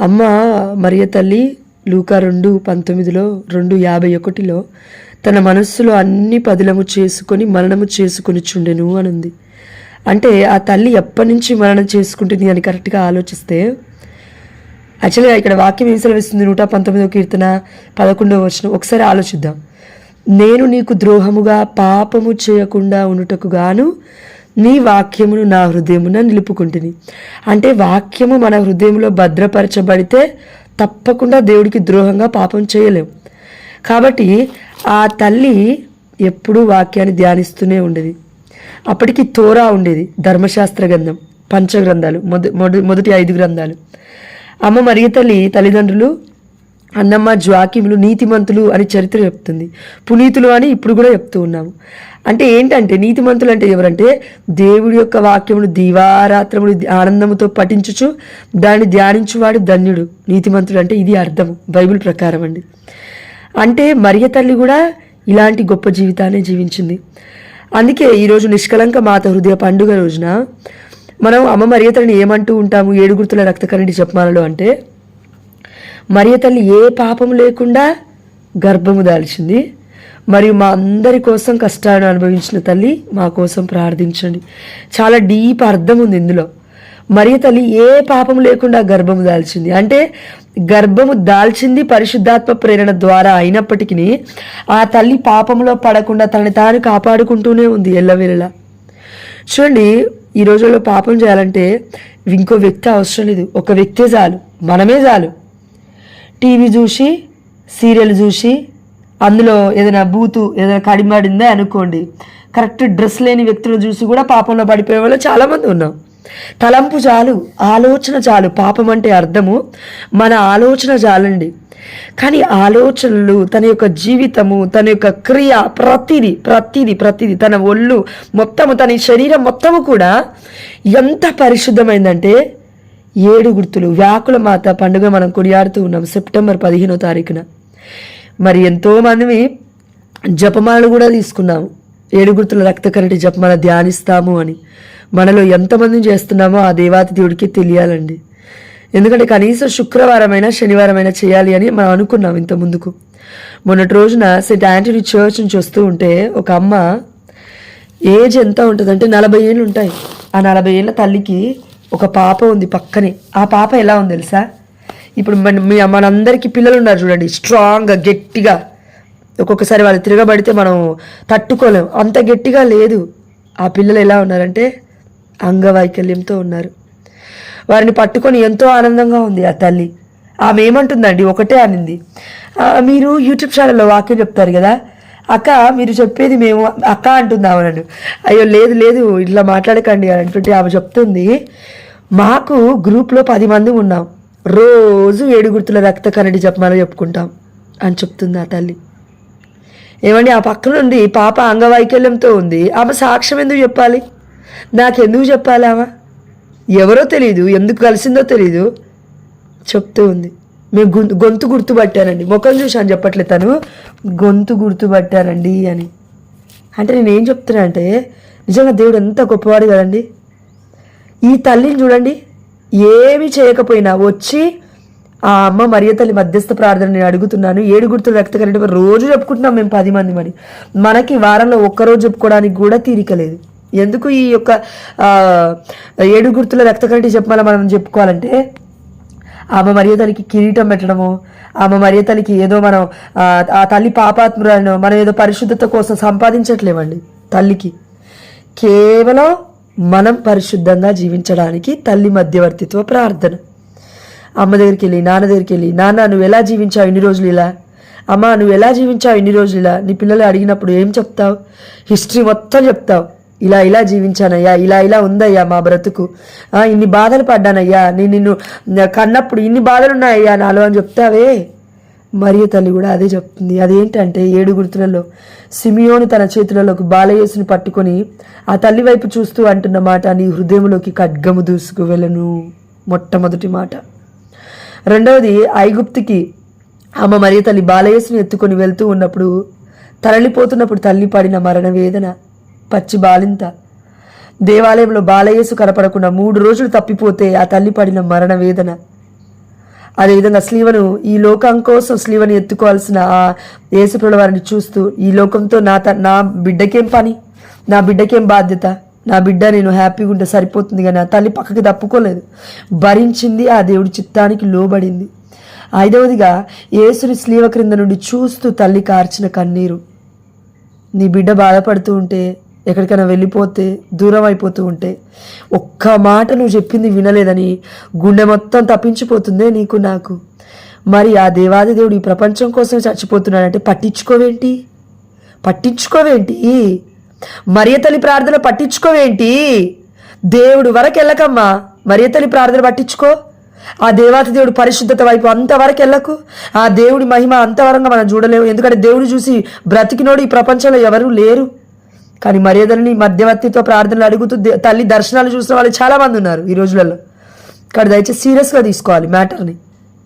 అమ్మ మరియ తల్లి లూకా రెండు పంతొమ్మిదిలో రెండు యాభై ఒకటిలో తన మనస్సులో అన్ని పదిలము చేసుకొని మరణము చేసుకొని చుండెను అని ఉంది అంటే ఆ తల్లి ఎప్పటి నుంచి మరణం చేసుకుంటుంది అని కరెక్ట్గా ఆలోచిస్తే యాక్చువల్గా ఇక్కడ వాక్యం ఏం సెలవిస్తుంది? నూట పంతొమ్మిదో కీర్తన పదకొండవ వచనం. ఒకసారి ఆలోచిద్దాం. నేను నీకు ద్రోహముగా పాపము చేయకుండా ఉండుటకు గాను నీ వాక్యమును నా హృదయమున నిలుపుకుంటుని. అంటే వాక్యము మన హృదయంలో భద్రపరచబడితే తప్పకుండా దేవుడికి ద్రోహంగా పాపం చేయలేం. కాబట్టి ఆ తల్లి ఎప్పుడూ వాక్యాన్ని ధ్యానిస్తూనే ఉండేది. అప్పటికి తోరా ఉండేది ధర్మశాస్త్ర గ్రంథం పంచగ్రంథాలు మొద మొద- మొదటి ఐదు గ్రంథాలు. అమ్మ మరియు తల్లి తల్లిదండ్రులు అన్నమ్మ జ్వాకిములు నీతిమంతులు అని చరిత్ర చెప్తుంది. పునీతులు అని ఇప్పుడు కూడా చెప్తూ ఉన్నాము. అంటే ఏంటంటే నీతిమంతులు అంటే ఎవరంటే దేవుడి యొక్క వాక్యమును దీవారాత్రములు ఆనందముతో పఠించుచు దాన్ని ధ్యానించువాడు ధన్యుడు. నీతిమంతుడు అంటే ఇది అర్థం బైబిల్ ప్రకారం అండి. అంటే మరియ తల్లి కూడా ఇలాంటి గొప్ప జీవితాన్ని జీవించింది. అందుకే ఈరోజు నిష్కలంక మాత హృదయ పండుగ రోజున మనం అమ్మ మరియ తల్లిని ఏమంటూ ఉంటాము? ఏడుగుర్తుల రక్తకరణి జపమాలలో అంటే మరియ తల్లి ఏ పాపం లేకుండా గర్భము దాల్చింది? మరియు మా అందరి కోసం కష్టాలను అనుభవించిన తల్లి మా కోసం ప్రార్థించండి. చాలా డీప్ అర్థం ఉంది ఇందులో. మరియు తల్లి ఏ పాపము లేకుండా గర్భము దాల్చింది? అంటే గర్భము దాల్చింది పరిశుద్ధాత్మ ప్రేరణ ద్వారా అయినప్పటికీ ఆ తల్లి పాపంలో పడకుండా తనని తాను కాపాడుకుంటూనే ఉంది ఎల్లవేళలా. చూడండి ఈ రోజుల్లో పాపం చేయాలంటే ఇంకో వ్యక్తి అవసరం లేదు. ఒక వ్యక్తే చాలు. మనమే చాలు. టీవీ చూసి సీరియల్ చూసి అందులో ఏదైనా బూతు ఏదైనా కడిమాడిందా అనుకోండి. కరెక్ట్ డ్రెస్ లేని వ్యక్తులను చూసి కూడా పాపంలో పడిపోయే వాళ్ళు చాలామంది ఉన్నాం. తలంపు చాలు ఆలోచన చాలు. పాపం అంటే అర్థము. మన ఆలోచన చాలండి. కానీ ఆలోచనలు తన యొక్క జీవితము తన యొక్క క్రియ ప్రతిది ప్రతిది ప్రతిది తన ఒళ్ళు మొత్తము తన శరీరం మొత్తము కూడా ఎంత పరిశుద్ధమైందంటే ఏడు గుర్తులు. వ్యాకుల మాత పండుగ మనం కొనియాడుతూ ఉన్నాం. సెప్టెంబర్ పదిహేనో తారీఖున. మరి ఎంతోమంది జపమాలను కూడా తీసుకున్నాము. ఏడు గుర్తుల రక్తకరటి జపమాల ధ్యానిస్తాము అని. మనలో ఎంతమంది చేస్తున్నామో ఆ దేవాతి దేవుడికి తెలియాలండి. ఎందుకంటే కనీసం శుక్రవారమైనా శనివారమైనా చేయాలి అని మనం అనుకున్నాం ఇంత ముందుకు. మొన్నటి రోజున సెయింట్ యాంటనీ చర్చ్ నుంచి వస్తూ ఉంటే ఒక అమ్మ ఏజ్ ఎంత ఉంటుందంటే నలభై ఏళ్ళు ఉంటాయి. ఆ నలభై ఏళ్ళ తల్లికి ఒక పాప ఉంది పక్కనే. ఆ పాప ఎలా ఉంది తెలుసా? ఇప్పుడు మన మీ మనందరికీ పిల్లలు ఉన్నారు చూడండి. స్ట్రాంగ్గా గట్టిగా. ఒక్కొక్కసారి వాళ్ళు తిరగబడితే మనం తట్టుకోలేం. అంత గట్టిగా లేదు. ఆ పిల్లలు ఎలా ఉన్నారంటే అంగవైకల్యంతో ఉన్నారు. వారిని పట్టుకొని ఎంతో ఆనందంగా ఉంది ఆ తల్లి. ఆమె ఏమంటుందండి? ఒకటే అనింది. మీరు యూట్యూబ్ ఛానల్లో వాక్యం చెప్తారు కదా? అక్క మీరు చెప్పేది మేము అక్క అంటుంది ఆమె నన్ను అయ్యో లేదు లేదు ఇట్లా మాట్లాడకండి అని అంటుంటే ఆమె చెప్తుంది. మాకు గ్రూప్లో పది మంది ఉన్నాం. రోజు ఏడుగుర్తుల రక్త కన్నడి చెప్పమని చెప్పుకుంటాం అని చెప్తుంది ఆ తల్లి. ఏమండి ఆ పక్క నుండి పాప అంగవైకల్యంతో ఉంది ఆమె సాక్ష్యం ఎందుకు చెప్పాలి? నాకెందుకు చెప్పాలి ఆమె? ఎవరో తెలియదు ఎందుకు కలిసిందో తెలియదు చెప్తూ ఉంది. మేము గొంతు గొంతు గుర్తుపట్టానండి ముఖం చూశాను చెప్పట్లేదు తను. గొంతు గుర్తుపట్టానండి అని. అంటే నేను ఏం చెప్తున్నా అంటే నిజంగా దేవుడు ఎంత గొప్పవాడు కదండి. ఈ తల్లిని చూడండి. ఏమి చేయకపోయినా వచ్చి ఆ అమ్మ మరియ తల్లి మధ్యస్థ ప్రార్థన నేను అడుగుతున్నాను. ఏడు గుర్తులు రక్త రోజు చెప్పుకుంటున్నాం మేము పది మంది మరి. మనకి వారంలో ఒక్కరోజు చెప్పుకోవడానికి కూడా తీరిక లేదు. ఎందుకు ఈ యొక్క ఏడు గుర్తుల రక్త కరెంట్ చెప్పాలి మనం చెప్పుకోవాలంటే ఆమె మరియ తల్లికి కిరీటం పెట్టడము ఆమె మరియ తల్లికి ఏదో మనం ఆ, ఆ తల్లి పాపాత్మురాలను మనం ఏదో పరిశుద్ధత కోసం సంపాదించట్లేమండి తల్లికి. కేవలం మనం పరిశుద్ధంగా జీవించడానికి తల్లి మధ్యవర్తిత్వ ప్రార్థన. అమ్మ దగ్గరికి వెళ్ళి నాన్న దగ్గరికి వెళ్ళి నాన్న నువ్వు ఎలా జీవించావు ఇన్ని రోజులు ఇలా? అమ్మ నువ్వు ఎలా జీవించావు ఇన్ని రోజులు ఇలా? నీ పిల్లలు అడిగినప్పుడు ఏం చెప్తావు? హిస్టరీ మొత్తం చెప్తావు. ఇలా ఇలా జీవించానయ్యా ఇలా ఇలా ఉందయ్యా మా బ్రతుకు. ఇన్ని బాధలు పడ్డానయ్యా నేను నిన్ను కన్నప్పుడు ఇన్ని బాధలు ఉన్నాయ్యా నాలో అని చెప్తావే. మరియు తల్లి కూడా అదే చెప్తుంది. అదేంటంటే ఏడు గుర్తులలో సిమియోను తన చేతులలోకి బాలయేసుని పట్టుకొని ఆ తల్లి వైపు చూస్తూ అంటున్న మాట నీ హృదయంలోకి ఖడ్గము దూసుకు వెళ్ళను. మొట్టమొదటి మాట. రెండవది ఐగుప్తికి అమ్మ మరియ తల్లి బాలయేసుని ఎత్తుకొని వెళ్తూ ఉన్నప్పుడు తరలిపోతున్నప్పుడు తల్లి పడిన మరణ వేదన పచ్చి బాలింత. దేవాలయంలో బాలయేసు కనపడకుండా మూడు రోజులు తప్పిపోతే ఆ తల్లి పడిన మరణ వేదన. అదేవిధంగా స్లీవను ఈ లోకం కోసం స్లీవను ఎత్తుకోవాల్సిన ఆ యేసుప్రభు వారిని చూస్తూ ఈ లోకంతో నా త నా బిడ్డకేం పని? నా బిడ్డకేం బాధ్యత? నా బిడ్డ నేను హ్యాపీగా ఉంటే సరిపోతుంది కానీ ఆ తల్లి పక్కకి తప్పుకోలేదు. భరించింది ఆ దేవుడి చిత్తానికి లోబడింది. ఐదవదిగా యేసుని స్లీవ క్రింద నుండి చూస్తూ తల్లి కార్చిన కన్నీరు. నీ బిడ్డ బాధపడుతూ ఉంటే ఎక్కడికైనా వెళ్ళిపోతే దూరం అయిపోతూ ఉంటే ఒక్క మాట నువ్వు చెప్పింది వినలేదని గుండె మొత్తం తప్పించిపోతుందే నీకు నాకు. మరి ఆ దేవాది దేవుడు ఈ ప్రపంచం కోసం చచ్చిపోతున్నాడంటే పట్టించుకోవేంటి? పట్టించుకోవేంటి? మరియ తల్లి ప్రార్థన పట్టించుకోవేంటి? దేవుడు వరకు వెళ్ళకమ్మా మరియ తల్లి ప్రార్థన పట్టించుకో. ఆ దేవాతి దేవుడు పరిశుద్ధత వైపు అంతవరకు వెళ్ళకు ఆ దేవుడి మహిమ అంతవరంగా మనం చూడలేము. ఎందుకంటే దేవుడు చూసి బ్రతికినోడు ఈ ప్రపంచంలో ఎవరూ లేరు. కానీ మర్యాదలని మధ్యవర్తితో ప్రార్థనలు అడుగుతూ తల్లి దర్శనాలు చూసిన వాళ్ళు చాలామంది ఉన్నారు ఈ రోజులలో. కానీ దయచేసి సీరియస్గా తీసుకోవాలి మ్యాటర్ని.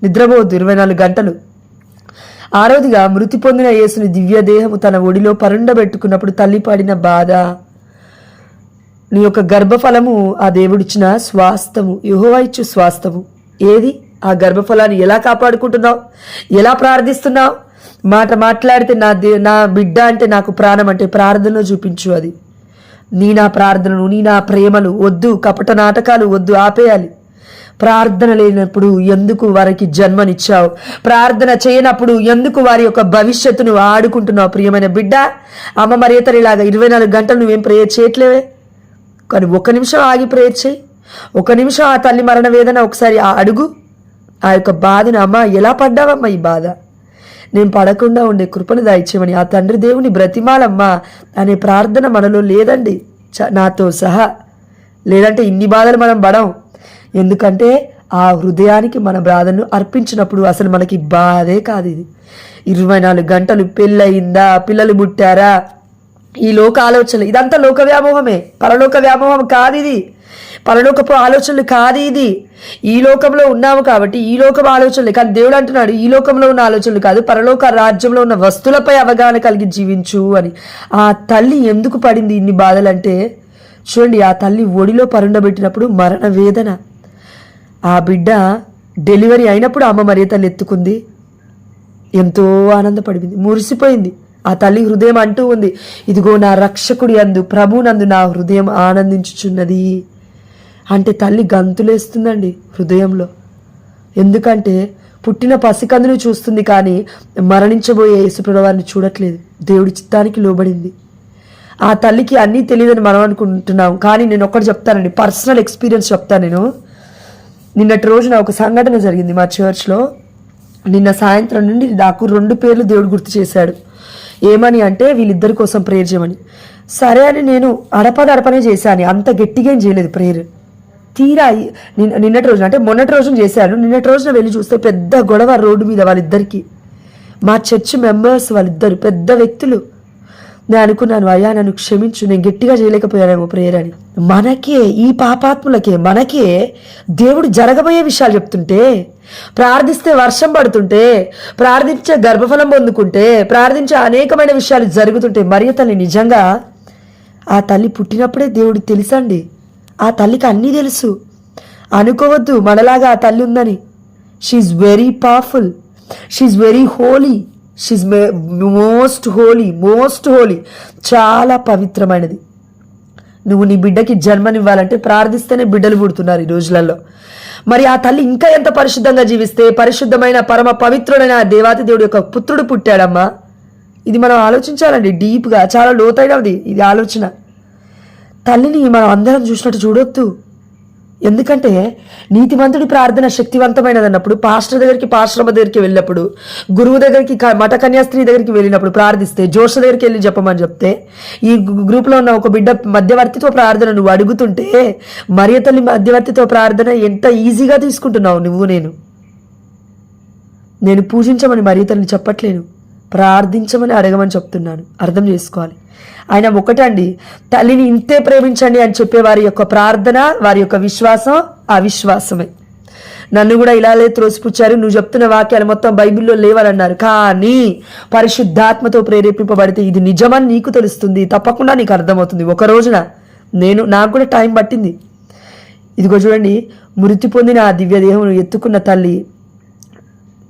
నిద్రపోవద్దు ఇరవై నాలుగు గంటలు. ఆరోదిగా మృతి పొందిన యేసుని దివ్య దేహము తన ఒడిలో పరుండబెట్టుకున్నప్పుడు తల్లి పడిన బాధ. నీ యొక్క గర్భఫలము ఆ దేవుడిచ్చిన స్వాస్థము. యెహోవా ఇచ్చు స్వాస్థము. ఏది? ఆ గర్భఫలాన్ని ఎలా కాపాడుకుంటున్నావు? ఎలా ప్రార్థిస్తున్నావు? మాట మాట్లాడితే నా దే నా బిడ్డ అంటే నాకు ప్రాణం అంటే ప్రార్థనలో చూపించు అది. నీ నా ప్రార్థనలు నీ నా ప్రేమలు వద్దు కపట నాటకాలు వద్దు ఆపేయాలి. ప్రార్థన లేనప్పుడు ఎందుకు వారికి జన్మనిచ్చావు? ప్రార్థన చేయనప్పుడు ఎందుకు వారి యొక్క భవిష్యత్తును ఆడుకుంటున్నావు ప్రియమైన బిడ్డ? అమ్మ మరేతరిలాగా ఇరవై నాలుగు గంటలు నువ్వేం ప్రేయర్ చేయట్లేవే? కానీ ఒక నిమిషం ఆగి ప్రేయర్ చేయి. ఒక నిమిషం ఆ తల్లి మరణ వేదన ఒకసారి ఆ అడుగు. ఆ యొక్క బాధను అమ్మ ఎలా పడ్డావమ్మా ఈ బాధ? నేను పడకుండా ఉండే కృపను దాయిచ్చేమని ఆ తండ్రి దేవుని బ్రతిమాలమ్మా అనే ప్రార్థన మనలో లేదండి. చ- నాతో సహా. లేదంటే ఇన్ని బాధలు మనం పడం ఎందుకంటే ఆ హృదయానికి మన బాధను అర్పించినప్పుడు అసలు మనకి బాధే కాదు ఇది. ఇరవై నాలుగు గంటలు పెళ్ళయిందా పిల్లలు పుట్టారా? ఈ లోక ఆలోచనలు ఇదంతా లోక వ్యామోహమే. పరలోక వ్యామోహం కాదు ఇది. పరలోకపు ఆలోచనలు కాదు ఇది. ఈ లోకంలో ఉన్నాము కాబట్టి ఈ లోకం ఆలోచనలు కానీ దేవుడు అంటున్నాడు ఈ లోకంలో ఉన్న ఆలోచనలు కాదు. పరలోక రాజ్యంలో ఉన్న వస్తువులపై అవగాహన కలిగి జీవించు అని. ఆ తల్లి ఎందుకు పడింది ఇన్ని బాధలంటే? చూడండి ఆ తల్లి ఒడిలో పరుండబెట్టినప్పుడు మరణ వేదన. ఆ బిడ్డ డెలివరీ అయినప్పుడు అమ్మ మరియ తల్లి ఎత్తుకుంది? ఎంతో ఆనందపడింది మురిసిపోయింది. ఆ తల్లి హృదయం అంటూ ఉంది ఇదిగో నా రక్షకుడి అందు ప్రభునందు నా హృదయం ఆనందించుచున్నది. అంటే తల్లి గంతులేస్తుందండి హృదయంలో. ఎందుకంటే పుట్టిన పసికందును చూస్తుంది కానీ మరణించబోయే యేసుప్రభువారిని చూడట్లేదు. దేవుడి చిత్తానికి లోబడింది. ఆ తల్లికి అన్నీ తెలియదని మనం అనుకుంటున్నాం. కానీ నేను ఒక్కటి చెప్తానండి. పర్సనల్ ఎక్స్పీరియన్స్ చెప్తాను నేను. నిన్నటి రోజున ఒక సంఘటన జరిగింది మా చర్చ్లో. నిన్న సాయంత్రం నుండి నాకు రెండు పేర్లు దేవుడు గుర్తు చేశాడు. ఏమని అంటే వీళ్ళిద్దరి కోసం ప్రేయర్ చేయమని. సరే అని నేను అడపదడపనే చేశాను. అంత గట్టిగా ఏం చేయలేదు ప్రేయర్. తీరా నిన్న నిన్నటి రోజున అంటే మొన్నటి రోజున చేశాను నిన్నటి రోజున వెళ్ళి చూస్తే పెద్ద గొడవ రోడ్డు మీద వాళ్ళిద్దరికి. మా చర్చ్ మెంబర్స్ వాళ్ళిద్దరు పెద్ద వ్యక్తులు. నేను అనుకున్నాను అయ్యా నన్ను క్షమించు నేను గట్టిగా చేయలేకపోయానేమో ప్రేయర్ అని. మనకే ఈ పాపాత్ములకే మనకే దేవుడు జరగబోయే విషయాలు చెప్తుంటే ప్రార్థిస్తే వర్షం పడుతుంటే ప్రార్థించే గర్భఫలం పొందుకుంటే ప్రార్థించే అనేకమైన విషయాలు జరుగుతుంటే మరియ తల్లి నిజంగా ఆ తల్లి పుట్టినప్పుడే దేవుడు తెలుసండి. ఆ తల్లికి అన్నీ తెలుసు. అనుకోవద్దు మనలాగా ఆ తల్లి ఉందని. She's very powerful she's very holy she's most holy most holy చాలా పవిత్రమైనది. నువ్వు నీ బిడ్డకి జన్మనివ్వాలంటే ప్రార్థిస్తేనే బిడ్డలు పుడుతున్నారు ఈ రోజులలో. మరి ఆ తల్లి ఇంకా ఎంత పరిశుద్ధంగా జీవిస్తే పరిశుద్ధమైన పరమ పవిత్రుడైన ఆ దేవాతి దేవుడి యొక్క పుత్రుడు పుట్టాడమ్మా. ఇది మనం ఆలోచించాలండి డీప్గా చాలా లోతైనది ఇది ఆలోచన. తల్లిని మనం అందరం చూసినట్టు చూడొద్దు. ఎందుకంటే నీతిమంతుడి ప్రార్థన శక్తివంతమైనది అన్నప్పుడు పాస్టర్ దగ్గరికి పాశ్రమ దగ్గరికి వెళ్ళినప్పుడు గురువు దగ్గరికి మఠ కన్యాస్త్రీ దగ్గరికి వెళ్ళినప్పుడు ప్రార్థిస్తే జోష దగ్గరికి వెళ్ళి చెప్పమని చెప్తే ఈ గ్రూప్లో ఉన్న ఒక బిడ్డ మధ్యవర్తిత్వ ప్రార్థన నువ్వు అడుగుతుంటే మరియ తల్లి మధ్యవర్తిత్వ ప్రార్థన ఎంత ఈజీగా తీసుకుంటున్నావు నువ్వు నేను? నేను పూజించమని మరియ తల్లిని చెప్పట్లేను. ప్రార్థించమని అడగమని చెప్తున్నాను. అర్థం చేసుకోవాలి. ఆయన ఒకటండి తల్లిని ఇంతే ప్రేమించండి అని చెప్పే వారి యొక్క ప్రార్థన వారి యొక్క విశ్వాసం అవిశ్వాసమే నన్ను కూడా ఇలాలే త్రోసిపుచ్చారు. నువ్వు చెప్తున్న వాక్యాలు మొత్తం బైబిల్లో లేవనన్నారు. కానీ పరిశుద్ధాత్మతో ప్రేరేపింపబడితే ఇది నిజమని నీకు తెలుస్తుంది. తప్పకుండా నీకు అర్థమవుతుంది. ఒక రోజున నేను నాకు కూడా టైం పట్టింది. ఇదిగో చూడండి మృతి పొందిన ఆ దివ్య ఎత్తుకున్న తల్లి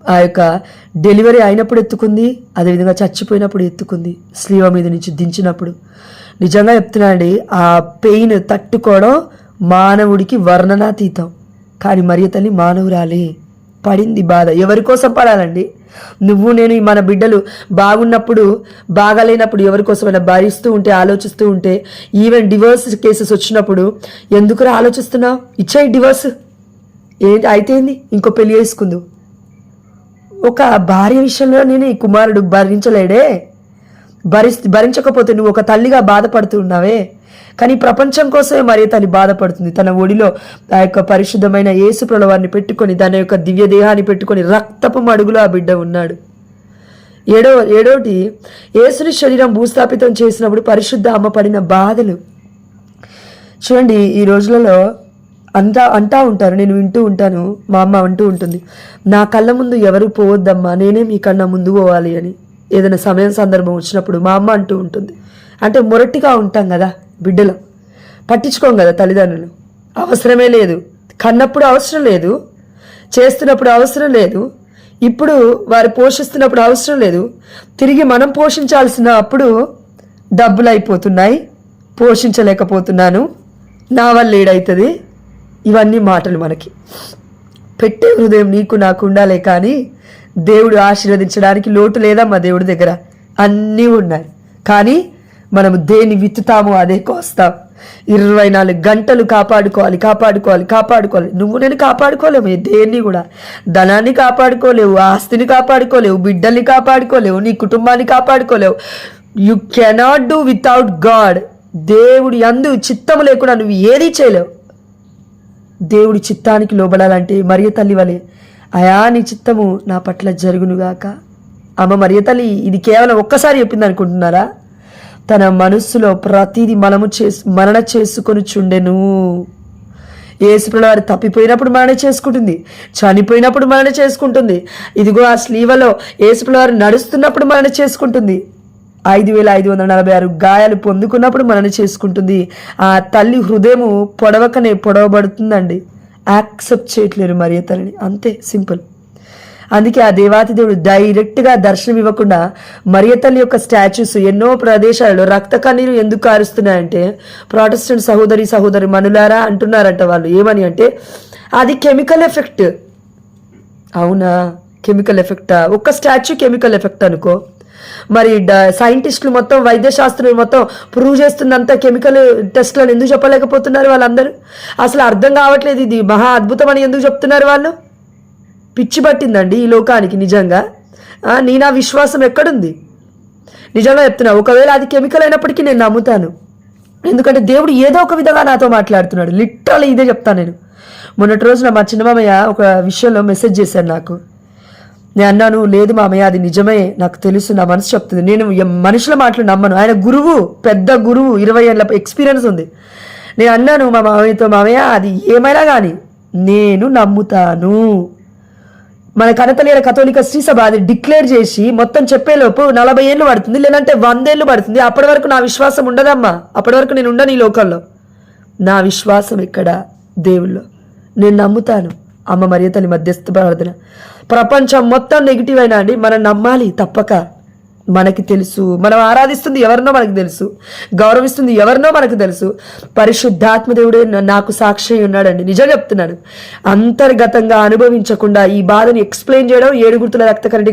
ఆ యొక్క డెలివరీ అయినప్పుడు ఎత్తుకుంది అదేవిధంగా చచ్చిపోయినప్పుడు ఎత్తుకుంది స్లీవ మీద నుంచి దించినప్పుడు. నిజంగా చెప్తున్నానండి ఆ పెయిన్ తట్టుకోవడం మానవుడికి వర్ణనాతీతం. కానీ మరియ తల్లి మానవురాలే. పడింది బాధ. ఎవరి కోసం పడాలండి? నువ్వు నేను మన బిడ్డలు బాగున్నప్పుడు బాగాలేనప్పుడు ఎవరి కోసమైనా భరిస్తూ ఉంటే ఆలోచిస్తూ ఉంటే ఈవెన్ డివోర్స్ కేసెస్ వచ్చినప్పుడు ఎందుకురా ఆలోచిస్తున్నావు? ఇచ్చాయి డివోర్స్. ఏంటి అయితే ఇంకో పెళ్ళి వేసుకుందు ఒక భార్య విషయంలో నేను ఈ కుమారుడు భరించలేడే. భరి భరించకపోతే నువ్వు ఒక తల్లిగా బాధపడుతున్నావే. కానీ ప్రపంచం కోసమే మరీ తల్లి బాధపడుతుంది. తన ఒడిలో ఆ యొక్క పరిశుద్ధమైన యేసు ప్రళవాన్ని పెట్టుకొని తన యొక్క దివ్య దేహాన్ని పెట్టుకొని రక్తపు మడుగులో ఆ బిడ్డ ఉన్నాడు. ఏడో ఏడోటి యేసుని శరీరం భూస్థాపితం చేసినప్పుడు పరిశుద్ధ అమ్మ పడిన బాధలు. చూడండి ఈ రోజులలో అంతా అంటా ఉంటారు నేను వింటూ ఉంటాను మా అమ్మ అంటూ ఉంటుంది. నా కళ్ళ ముందు ఎవరు పోవద్దమ్మా నేనే మీ కన్నా ముందు పోవాలి అని. ఏదైనా సమయం సందర్భం వచ్చినప్పుడు మా అమ్మ అంటూ ఉంటుంది. అంటే మొరటిగా ఉంటాం కదా బిడ్డలు. పట్టించుకోం కదా తల్లిదండ్రులు. అవసరమే లేదు. కన్నప్పుడు అవసరం లేదు. చేస్తున్నప్పుడు అవసరం లేదు. ఇప్పుడు వారు పోషిస్తున్నప్పుడు అవసరం లేదు. తిరిగి మనం పోషించాల్సిన అప్పుడు డబ్బులు అయిపోతున్నాయి. పోషించలేకపోతున్నాను. నా వల్ల ఏడవుతుంది ఇవన్నీ మాటలు మనకి. పెట్టే హృదయం నీకు నాకు ఉండాలే కానీ దేవుడు ఆశీర్వదించడానికి లోటు లేదమ్మా దేవుడి దగ్గర? అన్నీ ఉన్నాయి. కానీ మనము దేన్ని విత్తుతామో అదే కోస్తాం. ఇరవై నాలుగు గంటలు కాపాడుకోవాలి కాపాడుకోవాలి కాపాడుకోవాలి. నువ్వు నేను కాపాడుకోలేము దేన్ని కూడా. ధనాన్ని కాపాడుకోలేవు ఆస్తిని కాపాడుకోలేవు బిడ్డల్ని కాపాడుకోలేవు నీ కుటుంబాన్ని కాపాడుకోలేవు. You cannot do without God దేవుడి అందు చిత్తము లేకుండా నువ్వు ఏదీ చేయలేవు. దేవుడి చిత్తానికి లోబడాలంటే మరియ తల్లి వలె అయా నీ చిత్తము నా పట్ల జరుగునుగాక. అమ్మ మరియ తల్లి ఇది కేవలం ఒక్కసారి చెప్పింది అనుకుంటున్నారా? తన మనస్సులో ప్రతిదీ మనము చేసు మరణ చేసుకొని చుండెను. ఏసుప్రల వారు తప్పిపోయినప్పుడు మరణ చేసుకుంటుంది చనిపోయినప్పుడు మరణ చేసుకుంటుంది. ఇదిగో ఆ స్లీవలో ఏసుప్రల వారు నడుస్తున్నప్పుడు మరణ చేసుకుంటుంది. ఐదు వేల ఐదు వందల నలభై ఆరు గాయాలు పొందుకున్నప్పుడు మరణ చేసుకుంటుంది. ఆ తల్లి హృదయము పొడవకనే పొడవబడుతుందండి. యాక్సెప్ట్ చేయట్లేరు మరియ తల్లిని. అంతే సింపుల్. అందుకే ఆ దేవాతి దేవుడు డైరెక్ట్గా దర్శనం ఇవ్వకుండా మరియ తల్లి యొక్క స్టాచ్యూస్ ఎన్నో ప్రదేశాలలో రక్త కన్నీరు ఎందుకు కారుస్తున్నాయంటే ప్రాటెస్టెంట్ సహోదరి సహోదరి మనులారా అంటున్నారంట వాళ్ళు. ఏమని అంటే అది కెమికల్ ఎఫెక్ట్. అవునా? కెమికల్ ఎఫెక్టా? ఒక్క స్టాచ్యూ కెమికల్ ఎఫెక్ట్ అనుకో. మరి సైంటిస్టులు మొత్తం వైద్య శాస్త్రులు మొత్తం ప్రూవ్ చేస్తున్నంత కెమికల్ టెస్ట్లను ఎందుకు చెప్పలేకపోతున్నారు వాళ్ళందరూ? అసలు అర్థం కావట్లేదు ఇది. మహా అద్భుతం అని ఎందుకు చెప్తున్నారు వాళ్ళు? పిచ్చి పట్టిందండి ఈ లోకానికి నిజంగా. ఆ, నీ నా విశ్వాసం ఎక్కడుంది? నిజంగా చెప్తున్నా ఒకవేళ అది కెమికల్ అయినప్పటికీ నేను నమ్ముతాను. ఎందుకంటే దేవుడు ఏదో ఒక విధంగా నాతో మాట్లాడుతున్నాడు. లిటరల్ ఇదే చెప్తాను నేను. మొన్నటి రోజున మా చిన్నమామయ్య ఒక విషయంలో మెసేజ్ చేశాడు నాకు. నేను అన్నాను లేదు మామయ్య అది నిజమే. నాకు తెలుసు నా మనసు చెప్తుంది. నేను మనుషుల మాటలు నమ్మను. ఆయన గురువు పెద్ద గురువు ఇరవై ఏళ్ళ ఎక్స్పీరియన్స్ ఉంది. నేను అన్నాను మా మామయ్యతో మామయ్య అది ఏమైనా కానీ నేను నమ్ముతాను. మన కనతలేర కథోలిక శ్రీసభ అది డిక్లేర్ చేసి మొత్తం చెప్పేలోపు నలభై ఏళ్ళు పడుతుంది లేదంటే వందేళ్ళు పడుతుంది. అప్పటి వరకు నా విశ్వాసం ఉండదమ్మా. అప్పటి వరకు నేను ఉండను ఈ లోకంలో. నా విశ్వాసం ఇక్కడ దేవుల్లో. నేను నమ్ముతాను. అమ్మ మరియతని మధ్యస్థ ప్రార్థన. ప్రపంచం మొత్తం నెగిటివ్ అయినా అండి మనం నమ్మాలి తప్పక. మనకి తెలుసు. మనం ఆరాధిస్తుంది ఎవరినో మనకు తెలుసు. గౌరవిస్తుంది ఎవరినో మనకు తెలుసు. పరిశుద్ధాత్మదేవుడే నాకు సాక్షి అయి ఉన్నాడండి. నిజం చెప్తున్నాను అంతర్గతంగా అనుభవించకుండా ఈ బాధని ఎక్స్ప్లెయిన్ చేయడం ఏడు గుర్తుల రక్త కరెంటి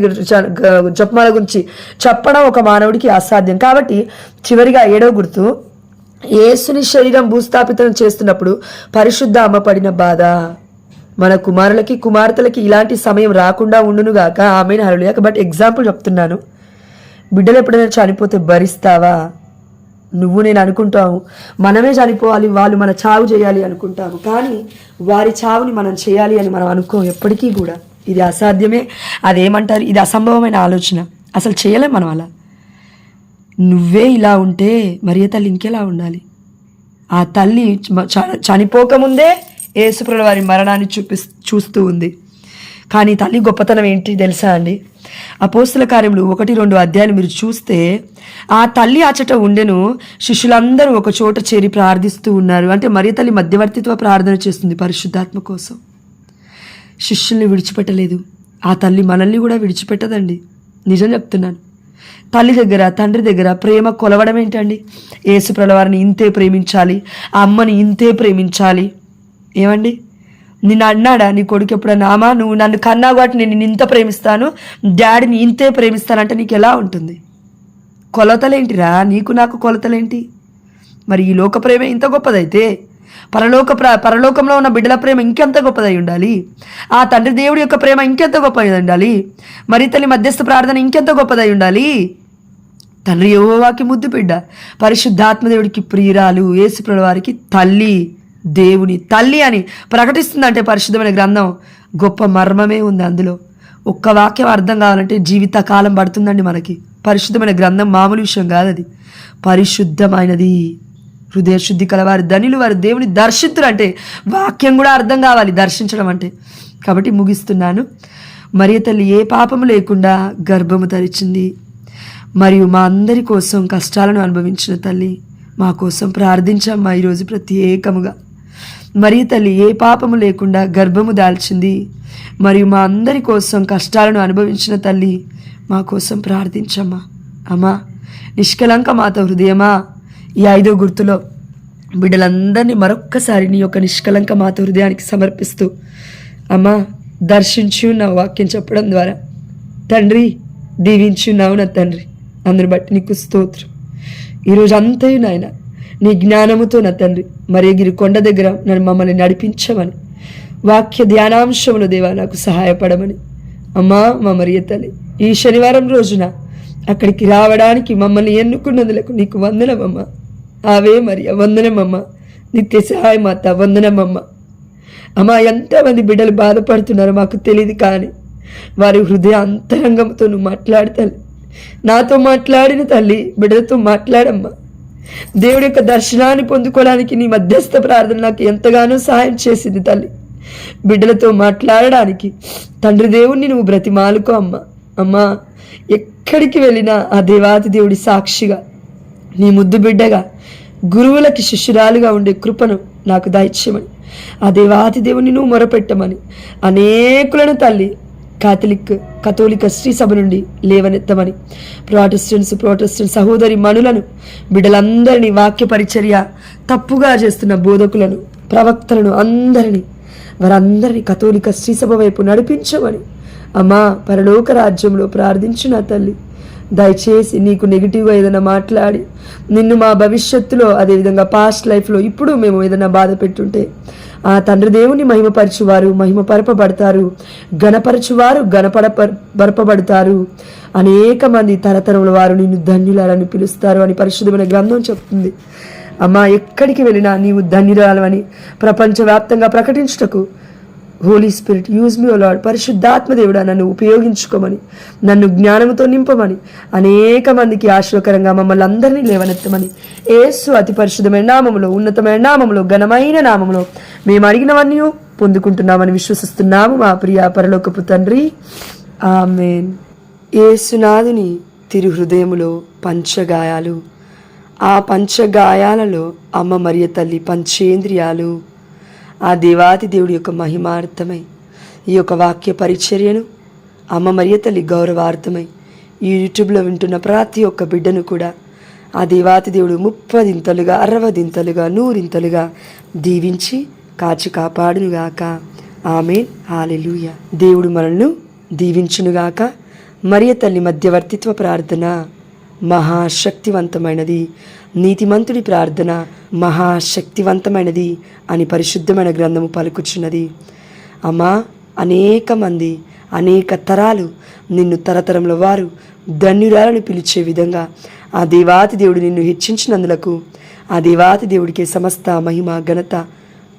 జపమాల గురించి చెప్పడం ఒక మానవుడికి అసాధ్యం. కాబట్టి చివరిగా ఏడో గుర్తు యేసుని శరీరం భూస్థాపితం చేస్తున్నప్పుడు పరిశుద్ధ అమ్మ పడిన బాధ. మన కుమారులకి కుమార్తెలకి ఇలాంటి సమయం రాకుండా ఉండునుగాక ఆమె హరులేక బట్ ఎగ్జాంపుల్ చెప్తున్నాను. బిడ్డలు ఎప్పుడైనా చనిపోతే భరిస్తావా? నువ్వు నేను అనుకుంటాము. మనమే చనిపోవాలి వాళ్ళు మన చావు చేయాలి అనుకుంటాము. కానీ వారి చావుని మనం చేయాలి అని మనం అనుకోం ఎప్పటికీ కూడా. ఇది అసాధ్యమే. అదేమంటారు? ఇది అసంభవమైన ఆలోచన. అసలు చేయలేం మనం అలా. నువ్వే ఇలా ఉంటే మరియ తల్లి ఇంకెలా ఉండాలి? ఆ తల్లి చ- చనిపోకముందే యేసుప్రభు వారి మరణాన్ని చూపి చూస్తూ ఉంది. కానీ తల్లి గొప్పతనం ఏంటి తెలుసా అండి? అపోస్తుల కార్యములు ఒకటి రెండు అధ్యాయులు మీరు చూస్తే ఆ తల్లి అచట ఉండెను శిష్యులందరూ ఒక చోట చేరి ప్రార్థిస్తూ ఉన్నారు. అంటే మరి తల్లి మధ్యవర్తిత్వ ప్రార్థన చేస్తుంది పరిశుద్ధాత్మ కోసం. శిష్యుల్ని విడిచిపెట్టలేదు. ఆ తల్లి మనల్ని కూడా విడిచిపెట్టదండి. నిజం చెప్తున్నాను. తల్లి దగ్గర తండ్రి దగ్గర ప్రేమ కొలవడం ఏంటండి? యేసుప్రల వారిని ఇంతే ప్రేమించాలి ఆ అమ్మని ఇంతే ప్రేమించాలి. ఏమండి? నిన్ను అన్నాడా? నీ కొడుకు ఎప్పుడన్నా? అమ్మా నువ్వు నన్ను కన్నా కాబట్టి నేను ఇంత ప్రేమిస్తాను. డాడీని ఇంతే ప్రేమిస్తానంటే నీకు ఎలా ఉంటుంది? కొలతలేంటిరా? నీకు నాకు కొలతలేంటి? మరి ఈ లోక ప్రేమ ఇంత గొప్పదైతే? పరలోక ప్ర పరలోకంలో ఉన్న బిడ్డల ప్రేమ ఇంకెంత గొప్పదై ఉండాలి? ఆ తండ్రి దేవుడి యొక్క ప్రేమ ఇంకెంత గొప్పదై ఉండాలి? మరి తల్లి మధ్యస్థ ప్రార్థన ఇంకెంత గొప్పదై ఉండాలి? తండ్రి యోవాకి ముద్దు బిడ్డ. పరిశుద్ధాత్మదేవుడికి ప్రియురాలు యేసుప్రభు వారికి తల్లి. దేవుని తల్లి అని ప్రకటిస్తుందంటే పరిశుద్ధమైన గ్రంథం. గొప్ప మర్మమే ఉంది అందులో. ఒక్క వాక్యం అర్థం కావాలంటే జీవిత కాలం పడుతుందండి మనకి. పరిశుద్ధమైన గ్రంథం మామూలు విషయం కాదు అది. పరిశుద్ధమైనది. హృదయ శుద్ధి కలవారి ధనిలు వారి దేవుని దర్శితులు అంటే వాక్యం కూడా అర్థం కావాలి దర్శించడం అంటే. కాబట్టి ముగిస్తున్నాను. మరియ తల్లి ఏ పాపము లేకుండా గర్భము తరిచింది మరియు మా అందరి కోసం కష్టాలను అనుభవించిన తల్లి మా కోసం ప్రార్థించమ్మా ఈరోజు ప్రత్యేకముగా. మరియు తల్లి ఏ పాపము లేకుండా గర్భము దాల్చింది? మరియు మా అందరి కోసం కష్టాలను అనుభవించిన తల్లి మా కోసం ప్రార్థించమ్మా. అమ్మా నిష్కలంక మాత హృదయమా? ఈ ఐదో గుర్తులో బిడ్డలందరినీ మరొక్కసారి నీ యొక్క నిష్కలంక మాత హృదయానికి సమర్పిస్తూ అమ్మా దర్శించు నా వాక్యం చెప్పడం ద్వారా. తండ్రి దీవించున్నావు నా తండ్రి. అందరి బట్టి నీకు స్తోత్రం. ఈరోజు అంతయు నాయన నీ జ్ఞానముతో నా తండ్రి మరి గిరి కొండ దగ్గర నన్ను మమ్మల్ని నడిపించమని. వాక్య ధ్యానాంశములు దేవా నాకు సహాయపడమని. అమ్మా మా మరియ తల్లి ఈ శనివారం రోజున అక్కడికి రావడానికి మమ్మల్ని ఎన్నుకున్నందులకు నీకు వందనమమ్మ. ఆవే మరియ వందనమమ్మ. నిత్య సహాయ మాత వందనమమ్మ. అమ్మా ఎంతమంది బిడ్డలు బాధపడుతున్నారో మాకు తెలియదు కానీ వారి హృదయ అంతరంగంతో నువ్వు మాట్లాడతాను నాతో మాట్లాడిన తల్లి బిడ్డలతో మాట్లాడమ్మా. దేవుడి యొక్క దర్శనాన్ని పొందుకోవడానికి నీ మధ్యస్థ ప్రార్థన నాకు ఎంతగానో సహాయం చేసింది తల్లి. బిడ్డలతో మాట్లాడడానికి తండ్రి దేవుణ్ణి నువ్వు బ్రతిమాలుకో అమ్మా. అమ్మా ఎక్కడికి వెళ్ళినా ఆ దేవాతి దేవుడి సాక్షిగా నీ ముద్దు బిడ్డగా గురువులకి శిష్యురాలుగా ఉండే కృపను నాకు దయచేయమని ఆ దేవాతి దేవుని నువ్వు మొరపెట్టమని అనేకులను తల్లి కాథలిక్ కథోలిక స్త్రీ సభ నుండి లేవనెత్తమని. ప్రొటెస్టెంట్స్ ప్రొటెస్టెంట్ సహోదరి మనులను బిడ్డలందరినీ వాక్య పరిచర్య తప్పుగా చేస్తున్న బోధకులను ప్రవక్తలను అందరినీ వారందరినీ కథోలిక స్త్రీ సభ వైపు నడిపించమని. అమ్మా పరలోక రాజ్యంలో ప్రార్థించిన నా తల్లి దయచేసి నీకు నెగిటివ్గా ఏదైనా మాట్లాడి నిన్ను మా భవిష్యత్తులో అదేవిధంగా పాస్ట్ లైఫ్లో ఇప్పుడు మేము ఏదైనా బాధ పెట్టుంటే ఆ తండ్రి దేవుని మహిమపరచువారు మహిమపరపబడతారు. గణపరచువారు గణపడ బరపబడతారు అనేక మంది తరతరముల వారు నిన్ను ధన్యులాలని పిలుస్తారు అని పరిశుద్ధమైన గ్రంథం చెప్తుంది. అమ్మా ఎక్కడికి వెళ్ళినా నీవు ధన్యురాలవని ప్రపంచవ్యాప్తంగా ప్రకటించుటకు Holy Spirit use me Lord పరిశుద్ధాత్మ దేవుడా నన్ను ఉపయోగించుకోమని నన్ను జ్ఞానంతో నింపమని అనేక మందికి ఆశ్రయకరంగా మమ్మల్ని అందరినీ లేవనెత్తమని ఏసు అతి పరిశుద్ధమైన నామములో ఉన్నతమైన నామములో ఘనమైన నామములో మేము అడిగినవన్నీ పొందుకుంటున్నామని విశ్వసిస్తున్నాము మా ప్రియ పరలోకపు తండ్రి. ఆమెన్. ఏసునాథుని తిరు హృదయములో పంచగాయాలు ఆ పంచగాయాలలో అమ్మ మరియ తల్లి పంచేంద్రియాలు ఆ దేవాది దేవుడి యొక్క మహిమార్థమై ఈ యొక్క వాక్య పరిచర్యను అమ్మ మరియ తల్లి గౌరవార్థమై ఈ యూట్యూబ్లో వింటున్న ప్రతి ఒక్క బిడ్డను కూడా ఆ దేవాతి దేవుడు ముప్పదింతలుగా అరవదింతలుగా నూరింతలుగా దీవించి కాచి కాపాడునుగాక. ఆమె హాలెలూయ. దేవుడు మనల్ని దీవించునుగాక. మరియ తల్లి మధ్యవర్తిత్వ ప్రార్థన మహాశక్తివంతమైనది. నీతిమంతుడి ప్రార్థన మహాశక్తివంతమైనది అని పరిశుద్ధమైన గ్రంథము పలుకుచున్నది. అమ్మా అనేక మంది అనేక తరాలు నిన్ను తరతరంలో వారు ధన్యురాలను పిలిచే విధంగా ఆ దేవాతి దేవుడు నిన్ను హెచ్చించినందులకు ఆ దేవాతి దేవుడికి సమస్త మహిమ ఘనత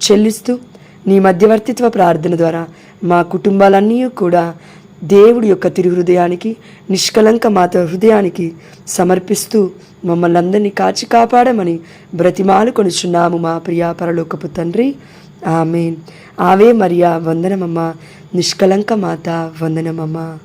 చెల్లిస్తూ నీ మధ్యవర్తిత్వ ప్రార్థన ద్వారా మా కుటుంబాలన్నీ కూడా దేవుడి యొక్క తిరు హృదయానికి నిష్కలంక మాత హృదయానికి సమర్పిస్తూ మమ్మల్ని అందరినీ కాచి కాపాడమని బ్రతిమాలు కొనుచున్నాము మా ప్రియా పరలోకపు తండ్రి. ఆమె ఆవే మరియా వందనమమ్మ. నిష్కలంక మాత వందనమమ్మ.